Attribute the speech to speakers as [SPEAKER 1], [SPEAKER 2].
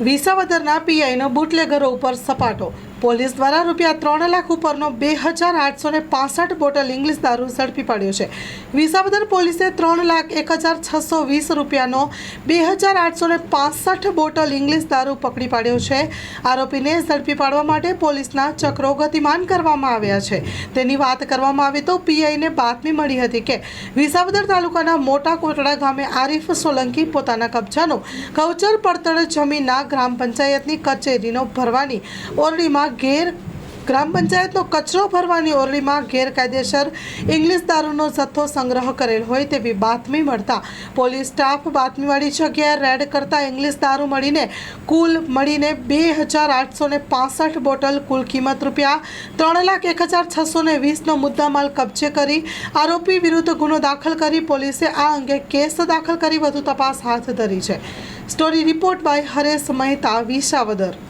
[SPEAKER 1] વિસાવદરના પીઆઈનો બુટલેગરો ઉપર સપાટો પોલીસ દ્વારા રૂપિયા ત્રણ લાખ ઉપરનો બે હજાર આઠસો ને પાસઠ બોટલ ઇંગ્લિશ દારૂ ઝડપી પાડ્યો છે. વિસાવદર પોલીસે ત્રણ લાખ એક હજાર છસો વીસ રૂપિયાનો બે હજાર આઠસો ને પાસઠ બોટલ ઇંગ્લિશ દારૂ પકડી પાડ્યો છે. આરોપીને ઝડપી પાડવા માટે પોલીસના ચક્રો ગતિમાન કરવામાં આવ્યા છે. તેની વાત કરવામાં આવે તો પીઆઈને બાતમી મળી હતી કે વિસાવદર તાલુકાના મોટા કોટડા ગામે આરીફ સોલંકી પોતાના કબજાનો કૌચર પડતળ જમીનના ગ્રામ પંચાયતની કચેરીનો ભરવાની ઓરડીમાં ગેર ગ્રામ પંચાયતનો કચરો ભરવાની ઓરડીમાં ગેરકાયદેસર ઇંગ્લિશ દારૂનો જથ્થો સંગ્રહ કરેલ હોય તેવી બાતમી મળતા પોલીસ સ્ટાફ બાતમીવાળી જગ્યાએ રેડ કરતા ઇંગ્લિશ દારૂ મળીને કુલ મળીને બે હજાર આઠસો ને પાસઠ બોટલ કુલ કિંમત રૂપિયા ત્રણ લાખ એક હજાર છસો ને વીસનો મુદ્દામાલ કબજે કરી આરોપી વિરુદ્ધ ગુનો દાખલ કરી પોલીસે આ અંગે કેસ દાખલ કરી વધુ તપાસ હાથ ધરી છે. Story report by Haresh Mehta Visavadar.